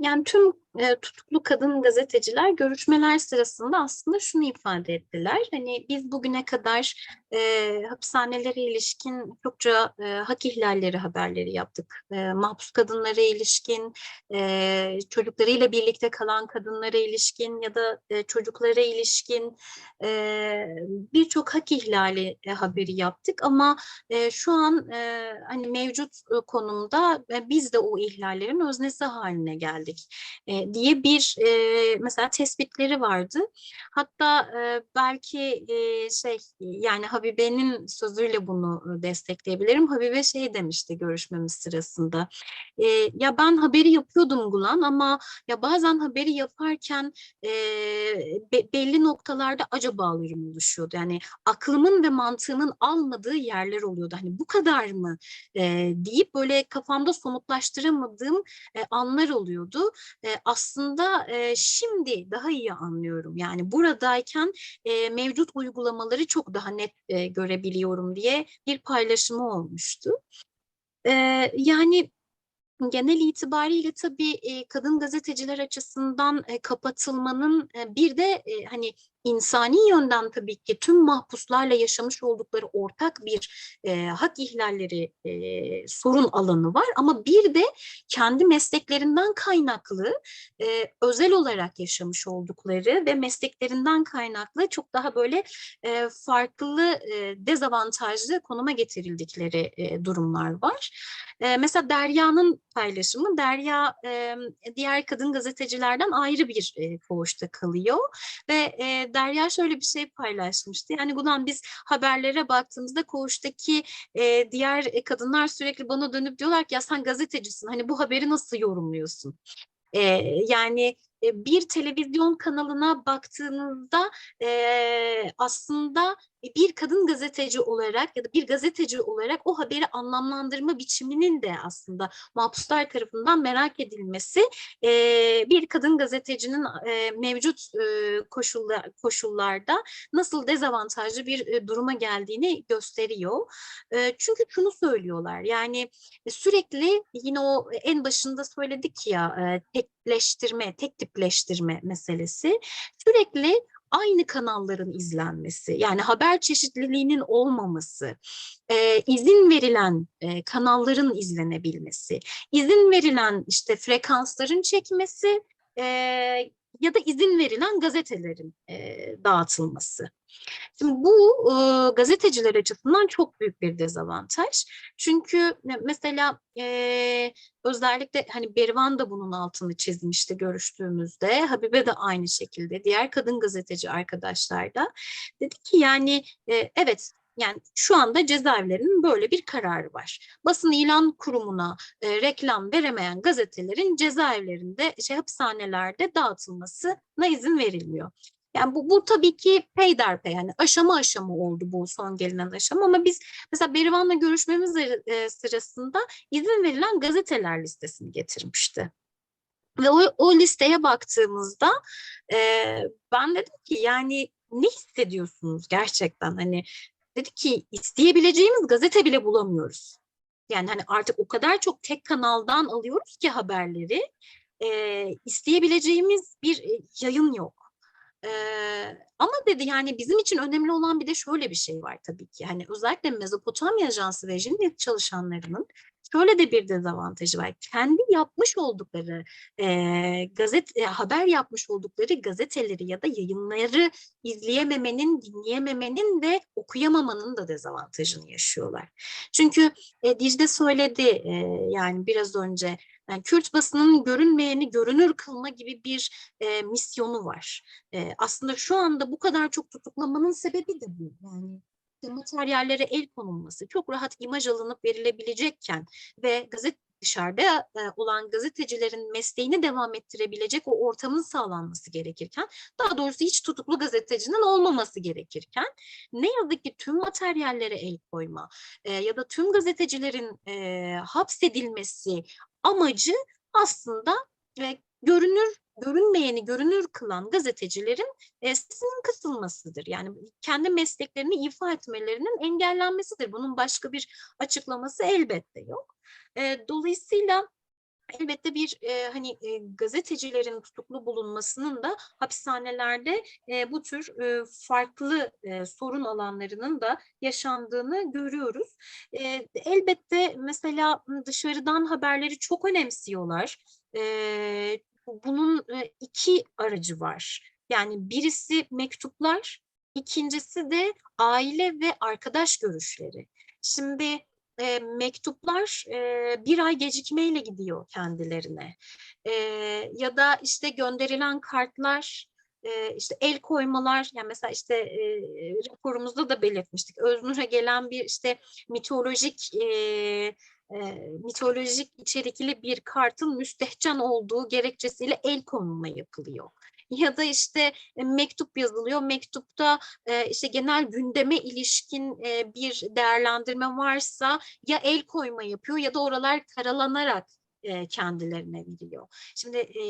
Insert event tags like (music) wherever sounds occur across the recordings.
yani tüm e, tutuklu kadın gazeteciler görüşmeler sırasında aslında şunu ifade ettiler. Hani biz bugüne kadar e, hapishanelere ilişkin çokça e, hak ihlalleri haberleri yaptık. E, mahpus kadınlara ilişkin, e, çocuklarıyla birlikte kalan kadınlara ilişkin ya da e, çocuklara ilişkin e, birçok hak ihlali e, haberi yaptık. Ama e, şu an e, hani mevcut e, konumda e, biz de o ihlallerin öznesi haline geldik e, diye bir e, mesela tespitleri vardı. Hatta e, belki e, şey yani Habibe'nin sözüyle bunu destekleyebilirim. Habibe şey demişti görüşmemiz sırasında. E, ya ben haberi yapıyordum Gulan ama ya bazen haberi yaparken e, be, belli noktalarda acabalarım oluşuyordu. Yani aklımın ve mantığımın almadığı yerler oluyordu. Hani bu kadar mı e, deyip böyle kafamda somutlaştıramadığım e, anlar oluyordu. E, aslında e, şimdi daha iyi anlıyorum. Yani buradayken e, mevcut uygulamaları çok daha net e, görebiliyorum diye bir paylaşımı olmuştu. E, yani genel itibariyle tabii kadın gazeteciler açısından kapatılmanın bir de hani insani yönden tabii ki tüm mahpuslarla yaşamış oldukları ortak bir e, hak ihlalleri e, sorun alanı var ama bir de kendi mesleklerinden kaynaklı e, özel olarak yaşamış oldukları ve mesleklerinden kaynaklı çok daha böyle e, farklı e, dezavantajlı konuma getirildikleri e, durumlar var. E, mesela Derya'nın paylaşımı, Derya e, diğer kadın gazetecilerden ayrı bir e, koğuşta kalıyor ve e, Derya şöyle bir şey paylaşmıştı. Yani Gulan biz haberlere baktığımızda koğuştaki e, diğer kadınlar sürekli bana dönüp diyorlar ki ya sen gazetecisin hani bu haberi nasıl yorumluyorsun? E, yani bir televizyon kanalına baktığınızda e, aslında bir kadın gazeteci olarak ya da bir gazeteci olarak o haberi anlamlandırma biçiminin de aslında mahpuslar tarafından merak edilmesi e, bir kadın gazetecinin e, mevcut e, koşullar, koşullarda nasıl dezavantajlı bir e, duruma geldiğini gösteriyor. E, çünkü şunu söylüyorlar yani sürekli yine o en başında söyledik ya e, tekleştirme, tek tipleştirme meselesi sürekli aynı kanalların izlenmesi, yani haber çeşitliliğinin olmaması, e, izin verilen e, kanalların izlenebilmesi, izin verilen işte frekansların çekmesi e, ya da izin verilen gazetelerin e, dağıtılması. Şimdi bu e, gazeteciler açısından çok büyük bir dezavantaj. Çünkü mesela e, özellikle hani Berivan da bunun altını çizmişti görüştüğümüzde. Habibe de aynı şekilde. Diğer kadın gazeteci arkadaşlar da. Dedi ki yani e, evet yani şu anda cezaevlerinin böyle bir kararı var. Basın ilan kurumuna e, reklam veremeyen gazetelerin cezaevlerinde, şey, hapishanelerde dağıtılmasına izin verilmiyor. Yani bu, bu tabii ki peyderpey yani aşama aşama oldu bu son gelinen aşama ama biz mesela Berivan'la görüşmemiz e, sırasında izin verilen gazeteler listesini getirmişti. Ve o, o listeye baktığımızda e, ben dedim ki yani ne hissediyorsunuz gerçekten hani dedi ki isteyebileceğimiz gazete bile bulamıyoruz. Yani hani artık o kadar çok tek kanaldan alıyoruz ki haberleri e, isteyebileceğimiz bir yayın yok. Ama dedi yani bizim için önemli olan bir de şöyle bir şey var tabii ki. Hani özellikle Mezopotamya Ajansı ve Jinnet çalışanlarının şöyle de bir dezavantajı var. Kendi yapmış oldukları e, gazet e, haber yapmış oldukları gazeteleri ya da yayınları izleyememenin, dinleyememenin ve okuyamamanın da dezavantajını yaşıyorlar. Çünkü e, Dicle söyledi e, yani biraz önce yani Kürt basının görünmeyeni görünür kılma gibi bir e, misyonu var. E, aslında şu anda bu kadar çok tutuklamanın sebebi de bu. Yani materyallere el konulması, çok rahat imaj alınıp verilebilecekken ve gazete dışarıda e, olan gazetecilerin mesleğini devam ettirebilecek o ortamın sağlanması gerekirken, daha doğrusu hiç tutuklu gazetecinin olmaması gerekirken, ne yazık ki tüm materyallere el koyma e, ya da tüm gazetecilerin e, hapsedilmesi amacı aslında e, görünür görünmeyeni görünür kılan gazetecilerin e, sesinin kısılmasıdır. Yani kendi mesleklerini ifa etmelerinin engellenmesidir. Bunun başka bir açıklaması elbette yok. E, dolayısıyla elbette bir e, hani e, gazetecilerin tutuklu bulunmasının da hapishanelerde e, bu tür e, farklı e, sorun alanlarının da yaşandığını görüyoruz. E, elbette mesela dışarıdan haberleri çok önemsiyorlar. E, bunun e, iki aracı var. Yani birisi mektuplar, ikincisi de aile ve arkadaş görüşleri. Şimdi e, mektuplar e, bir ay gecikmeyle gidiyor kendilerine. E, ya da işte gönderilen kartlar, işte el koymalar, yani mesela işte e, raporumuzda da belirtmiştik. Öznur'a gelen bir işte mitolojik e, e, mitolojik içerikli bir kartın müstehcen olduğu gerekçesiyle el konulma yapılıyor ya da işte e, mektup yazılıyor. Mektupta e, işte genel gündeme ilişkin e, bir değerlendirme varsa ya el koyma yapıyor ya da oralar karalanarak e, kendilerine veriliyor. Şimdi e,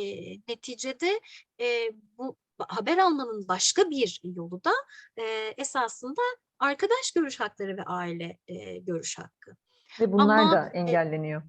neticede e, bu haber almanın başka bir yolu da e, esasında arkadaş görüş hakları ve aile e, görüş hakkı. Ve bunlar Ama, da e, engelleniyor.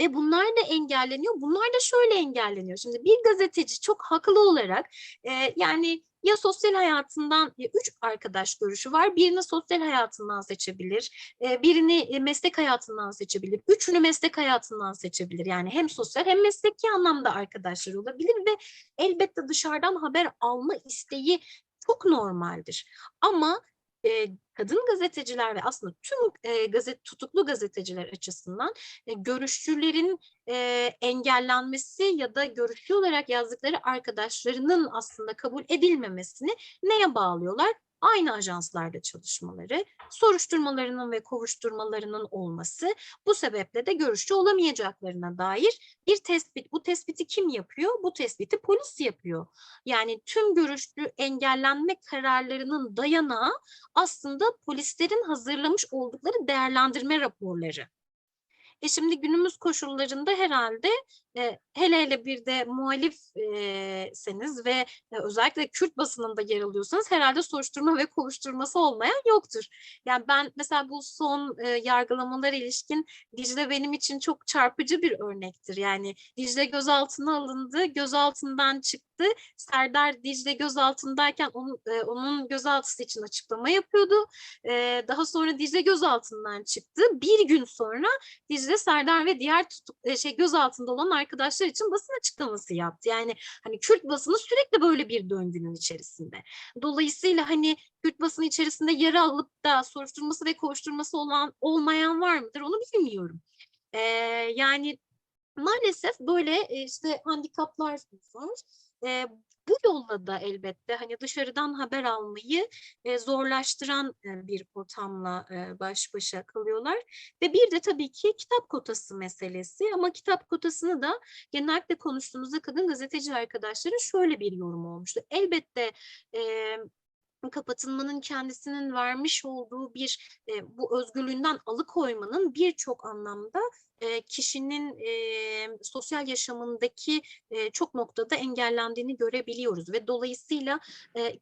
Ve bunlar da engelleniyor. Bunlar da şöyle engelleniyor. Şimdi bir gazeteci çok haklı olarak e, yani ya sosyal hayatından ya üç arkadaş görüşü var. Birini sosyal hayatından seçebilir, e, birini e, meslek hayatından seçebilir, üçünü meslek hayatından seçebilir. Yani hem sosyal hem mesleki anlamda arkadaşlar olabilir ve elbette dışarıdan haber alma isteği çok normaldir. Ama e, kadın gazeteciler ve aslında tüm e, gazet tutuklu gazeteciler açısından e, görüşçülerin e, engellenmesi ya da görüşçü olarak yazdıkları arkadaşlarının aslında kabul edilmemesini neye bağlıyorlar? Aynı ajanslarda çalışmaları, soruşturmalarının ve kovuşturmalarının olması, bu sebeple de görüşçü olamayacaklarına dair bir tespit. Bu tespiti kim yapıyor? Bu tespiti polis yapıyor. Yani tüm görüşçü engellenme kararlarının dayanağı aslında polislerin hazırlamış oldukları değerlendirme raporları. E şimdi günümüz koşullarında herhalde e, hele hele bir de muhalifseniz ve e, özellikle Kürt basınında yer alıyorsanız herhalde soruşturma ve kovuşturması olmayan yoktur. Yani ben mesela bu son e, yargılamalar ilişkin Dicle benim için çok çarpıcı bir örnektir. Yani Dicle gözaltına alındı, gözaltından çıktı. Serdar Dicle gözaltındayken onun, e, onun gözaltısı için açıklama yapıyordu. E, daha sonra Dicle gözaltından çıktı. Bir gün sonra Dicle Serdar ve diğer tutuk, e, şey gözaltında olan arkadaşlar için basın açıklaması yaptı. Yani hani Kürt basını sürekli böyle bir döngünün içerisinde. Dolayısıyla hani Kürt basını içerisinde yer alıp da soruşturması ve koşturması olan olmayan var mıdır onu bilmiyorum. Ee, yani maalesef böyle e, işte handikaplar var. E, bu yolla da elbette hani dışarıdan haber almayı e, zorlaştıran e, bir ortamla e, baş başa kalıyorlar. Ve bir de tabii ki kitap kotası meselesi ama kitap kotasını da genellikle konuştuğumuzda kadın gazeteci arkadaşların şöyle bir yorum olmuştu. Elbette e, kapatılmanın kendisinin vermiş olduğu bir e, bu özgürlüğünden alıkoymanın birçok anlamda e, kişinin sosyal yaşamındaki çok noktada engellendiğini görebiliyoruz ve dolayısıyla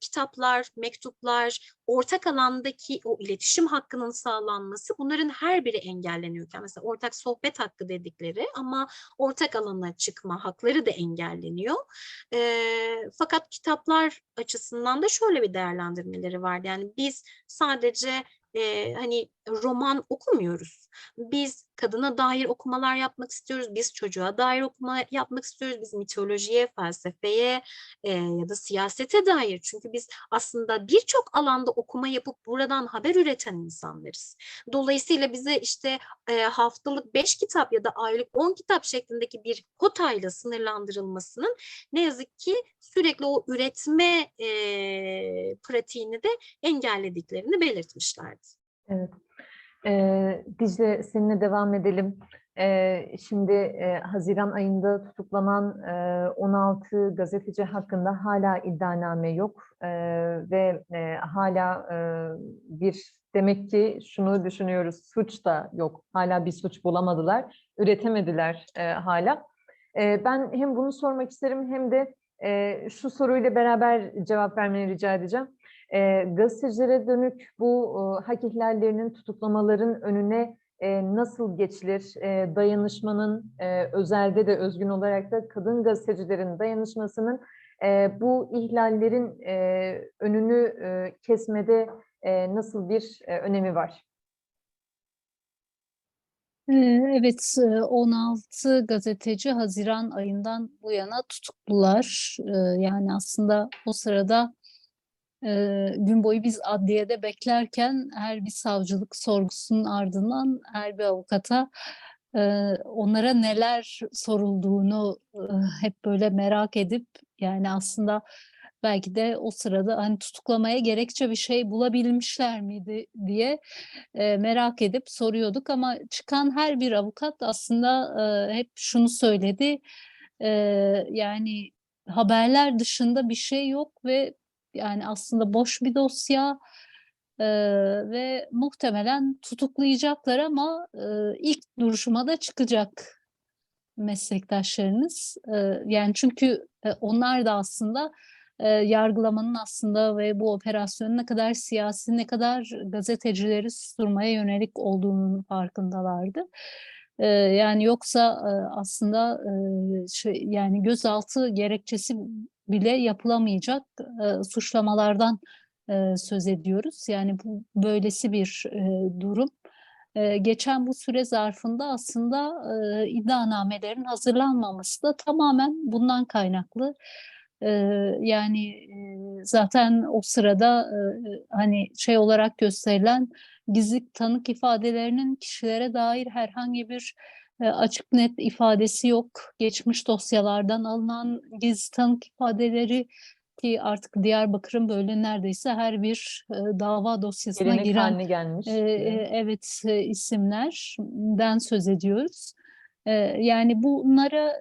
kitaplar, mektuplar, ortak alandaki o iletişim hakkının sağlanması bunların her biri engelleniyorken mesela ortak sohbet hakkı dedikleri ama ortak alana çıkma hakları da engelleniyor. Fakat kitaplar açısından da şöyle bir değerlendirmeleri vardı. Yani biz sadece e, hani roman okumuyoruz. Biz kadına dair okumalar yapmak istiyoruz. Biz çocuğa dair okuma yapmak istiyoruz. Biz mitolojiye, felsefeye e, ya da siyasete dair. Çünkü biz aslında birçok alanda okuma yapıp buradan haber üreten insanlarız. Dolayısıyla bize işte e, haftalık beş kitap ya da aylık on kitap şeklindeki bir kotayla sınırlandırılmasının ne yazık ki sürekli o üretme e, pratiğini de engellediklerini belirtmişlerdi. Evet. Ee, Dicle seninle devam edelim. Ee, şimdi e, Haziran ayında tutuklanan e, 16 gazeteci hakkında hala iddianame yok Ee, ve e, hala e, bir demek ki şunu düşünüyoruz suç da yok. Hala bir suç bulamadılar, üretemediler e, hala. E, ben hem bunu sormak isterim hem de e, şu soruyla beraber cevap vermeni rica edeceğim. E, gazetecilere dönük bu e, hak ihlallerinin, tutuklamaların önüne e, nasıl geçilir? E, dayanışmanın e, özelde de özgün olarak da kadın gazetecilerin dayanışmasının e, bu ihlallerin e, önünü e, kesmede e, nasıl bir e, önemi var? Ee, Evet, e, 16 gazeteci Haziran ayından bu yana tutuklular. Ee, Yani aslında o sırada e, gün boyu biz adliyede beklerken her bir savcılık sorgusunun ardından her bir avukata e, onlara neler sorulduğunu e, hep böyle merak edip yani aslında belki de o sırada hani tutuklamaya gerekçe bir şey bulabilmişler miydi diye e, merak edip soruyorduk. Ama çıkan her bir avukat aslında e, hep şunu söyledi e, yani haberler dışında bir şey yok ve yani aslında boş bir dosya e, ve muhtemelen tutuklayacaklar ama e, ilk duruşuma da çıkacak meslektaşlarınız E, yani çünkü e, onlar da aslında e, yargılamanın aslında ve bu operasyonun ne kadar siyasi, ne kadar gazetecileri susturmaya yönelik olduğunun farkındalardı. E, yani yoksa e, aslında e, şey, yani gözaltı gerekçesi bile yapılamayacak e, suçlamalardan e, söz ediyoruz. Yani bu böylesi bir e, durum. E, geçen bu süre zarfında aslında e, iddianamelerin hazırlanmaması da tamamen bundan kaynaklı. Ee, yani e, zaten o sırada e, hani şey olarak gösterilen gizli tanık ifadelerinin kişilere dair herhangi bir e, açık net ifadesi yok. Geçmiş dosyalardan alınan gizli tanık ifadeleri ki artık Diyarbakır'ın böyle neredeyse her bir e, dava dosyasına Gelenek giren haline gelmiş. e, e, evet e, isimlerden söz ediyoruz. E, yani bunlara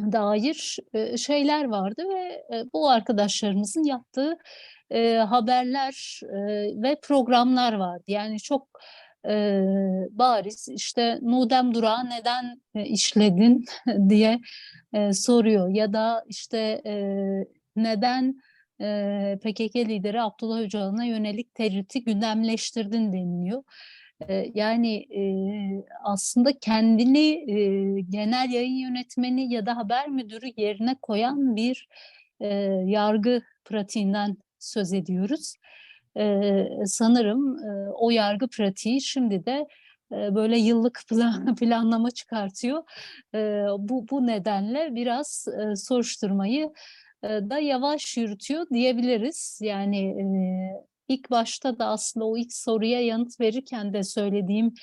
dair e, şeyler vardı ve e, bu arkadaşlarımızın yaptığı e, haberler e, ve programlar vardı. Yani çok e, bariz işte Nudem Durağı neden e, işledin (laughs) diye e, soruyor ya da işte e, neden e, PKK lideri Abdullah Öcalan'a yönelik tecriti gündemleştirdin deniliyor. E, Yani e, aslında kendini e, genel yayın yönetmeni ya da haber müdürü yerine koyan bir e, yargı pratiğinden söz ediyoruz. Sanırım o yargı pratiği şimdi de böyle yıllık (laughs) plan, planlama çıkartıyor. Bu, bu nedenle biraz soruşturmayı da yavaş yürütüyor diyebiliriz. Yani ilk başta da aslında o ilk soruya yanıt verirken de söylediğim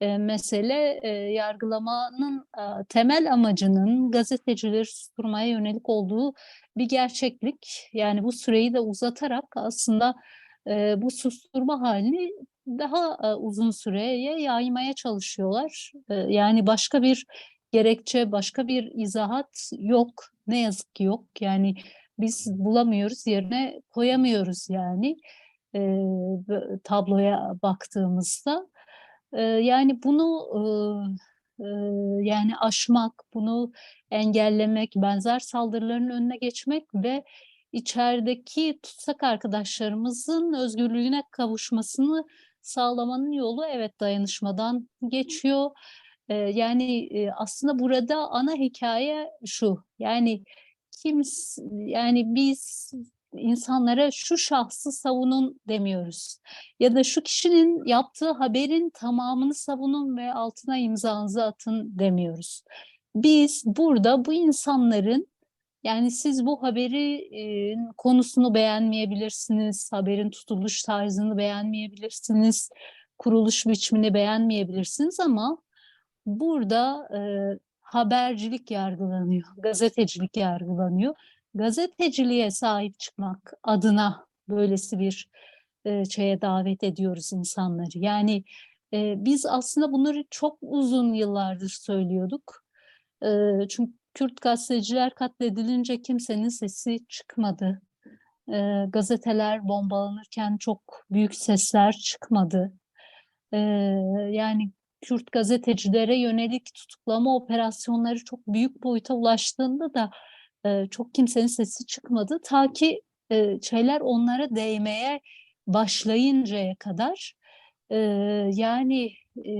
mesele yargılamanın temel amacının gazetecileri susturmaya yönelik olduğu bir gerçeklik. Yani bu süreyi de uzatarak aslında e, bu susturma halini daha e, uzun süreye yaymaya çalışıyorlar. E, yani başka bir gerekçe, başka bir izahat yok. Ne yazık ki yok. Yani biz bulamıyoruz, yerine koyamıyoruz yani e, tabloya baktığımızda. E, yani bunu e, e, yani aşmak, bunu engellemek, benzer saldırıların önüne geçmek ve içerideki tutsak arkadaşlarımızın özgürlüğüne kavuşmasını sağlamanın yolu evet dayanışmadan geçiyor. E, yani e, aslında burada ana hikaye şu. Yani kims yani biz insanlara şu şahsı savunun demiyoruz. Ya da şu kişinin yaptığı haberin tamamını savunun ve altına imzanızı atın demiyoruz. Biz burada bu insanların yani siz bu haberi e, konusunu beğenmeyebilirsiniz, haberin tutuluş tarzını beğenmeyebilirsiniz, kuruluş biçimini beğenmeyebilirsiniz ama burada e, habercilik yargılanıyor, gazetecilik yargılanıyor. Gazeteciliğe sahip çıkmak adına böylesi bir e, şeye davet ediyoruz insanları. Yani e, biz aslında bunları çok uzun yıllardır söylüyorduk. E, çünkü Kürt gazeteciler katledilince kimsenin sesi çıkmadı. E, gazeteler bombalanırken çok büyük sesler çıkmadı. E, yani Kürt gazetecilere yönelik tutuklama operasyonları çok büyük boyuta ulaştığında da e, çok kimsenin sesi çıkmadı. Ta ki e, şeyler onlara değmeye başlayıncaya kadar e, yani e,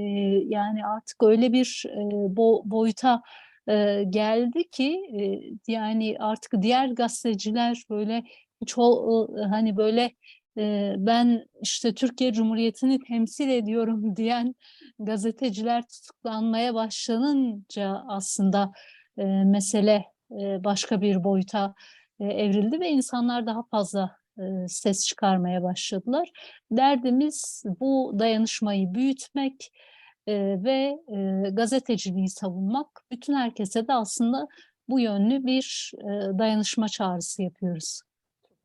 yani artık öyle bir e, bo- boyuta e, geldi ki e, yani artık diğer gazeteciler böyle çok hani böyle e, ben işte Türkiye Cumhuriyeti'ni temsil ediyorum (laughs) diyen gazeteciler tutuklanmaya başlanınca aslında e, mesele e, başka bir boyuta e, evrildi ve insanlar daha fazla ses çıkarmaya başladılar. Derdimiz bu dayanışmayı büyütmek e, ve e, gazeteciliği savunmak. Bütün herkese de aslında bu yönlü bir e, dayanışma çağrısı yapıyoruz.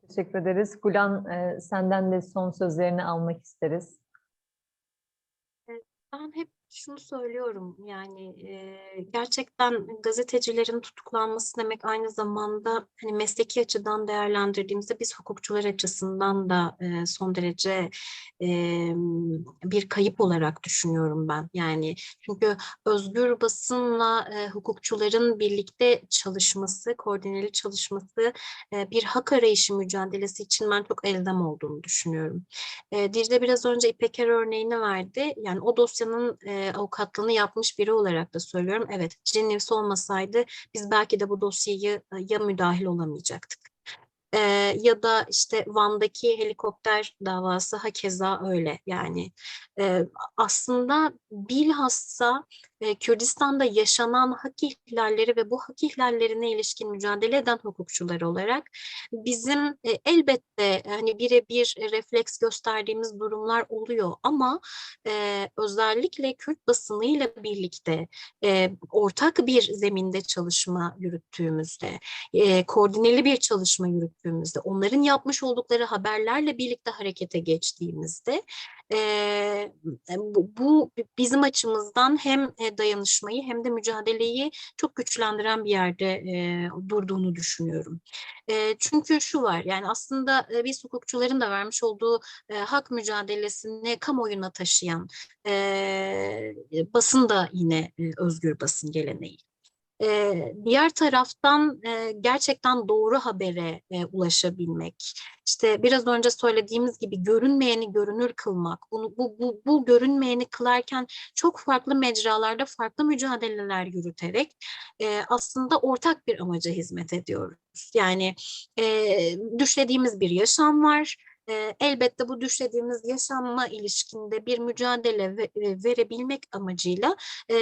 Teşekkür ederiz. Gulan e, senden de son sözlerini almak isteriz. Ben hep şunu söylüyorum yani e, gerçekten gazetecilerin tutuklanması demek aynı zamanda hani mesleki açıdan değerlendirdiğimizde biz hukukçular açısından da e, son derece e, bir kayıp olarak düşünüyorum ben. Yani çünkü özgür basınla e, hukukçuların birlikte çalışması, koordineli çalışması e, bir hak arayışı mücadelesi için ben çok elzem olduğunu düşünüyorum. E, Dicle biraz önce İpeker örneğini verdi. Yani o dosyanın e, avukatlığını yapmış biri olarak da söylüyorum. Evet, Cenevs olmasaydı biz belki de bu dosyayı ya müdahil olamayacaktık. E, ya da işte Van'daki helikopter davası hakeza öyle. Yani e, aslında bilhassa e, Kürdistan'da yaşanan hak ihlalleri ve bu hak ihlallerine ilişkin mücadele eden hukukçular olarak bizim e, elbette hani birebir refleks gösterdiğimiz durumlar oluyor ama e, özellikle Kürt basınıyla birlikte e, ortak bir zeminde çalışma yürüttüğümüzde, e, koordineli bir çalışma yürüttüğümüzde, onların yapmış oldukları haberlerle birlikte harekete geçtiğimizde e, bu, bu bizim açımızdan hem e, dayanışmayı hem de mücadeleyi çok güçlendiren bir yerde e, durduğunu düşünüyorum. E, çünkü şu var yani aslında e, biz hukukçuların da vermiş olduğu e, hak mücadelesini kamuoyuna taşıyan e, basın da yine e, özgür basın geleneği. Ee, diğer taraftan e, gerçekten doğru habere e, ulaşabilmek, işte biraz önce söylediğimiz gibi görünmeyeni görünür kılmak, bunu bu, bu, bu görünmeyeni kılarken çok farklı mecralarda farklı mücadeleler yürüterek e, aslında ortak bir amaca hizmet ediyoruz. Yani e, düşlediğimiz bir yaşam var, e, elbette bu düşlediğimiz yaşamma ilişkinde bir mücadele ve, e, verebilmek amacıyla e,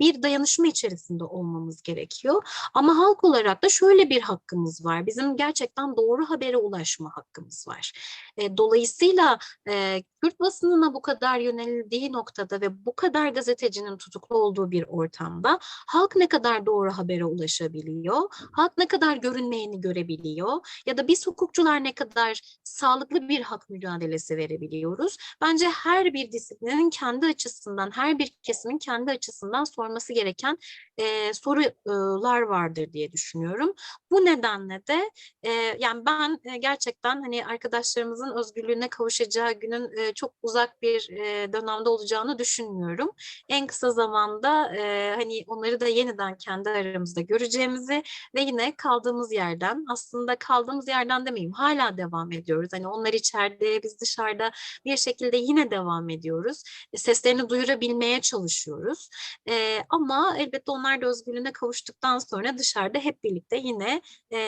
bir dayanışma içerisinde olmamız gerekiyor. Ama halk olarak da şöyle bir hakkımız var. Bizim gerçekten doğru habere ulaşma hakkımız var. E, dolayısıyla e, Kürt basınına bu kadar yönelildiği noktada ve bu kadar gazetecinin tutuklu olduğu bir ortamda halk ne kadar doğru habere ulaşabiliyor, halk ne kadar görünmeyeni görebiliyor ya da biz hukukçular ne kadar sağlıklı bir hak mücadelesi verebiliyoruz. Bence her bir disiplinin kendi açısından, her bir kesimin kendi açısından sorması gereken e, sorular vardır diye düşünüyorum. Bu nedenle de e, yani ben gerçekten hani arkadaşlarımızın özgürlüğüne kavuşacağı günün e, çok uzak bir e, dönemde olacağını düşünmüyorum. En kısa zamanda e, hani onları da yeniden kendi aramızda göreceğimizi ve yine kaldığımız yerden aslında kaldığımız yerden demeyeyim hala devam ediyoruz. Hani onlar içeride biz dışarıda bir şekilde yine devam ediyoruz. Seslerini duyurabilmeye çalışıyoruz. E, ama elbette onlar da özgürlüğüne kavuştuktan sonra dışarıda hep birlikte yine e,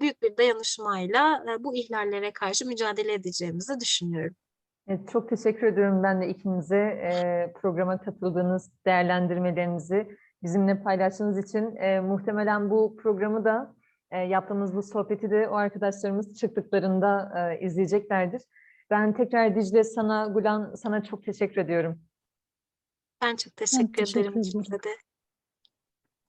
büyük bir dayanışmayla e, bu ihlallere karşı mücadele edeceğimizi düşünüyorum. Evet, çok teşekkür ediyorum ben de ikinize e, programa katıldığınız değerlendirmelerinizi bizimle paylaştığınız için. E, muhtemelen bu programı da e, yaptığımız bu sohbeti de o arkadaşlarımız çıktıklarında e, izleyeceklerdir. Ben tekrar Dicle sana, Gulan sana çok teşekkür ediyorum. Ben çok teşekkür, teşekkür ederim ederim.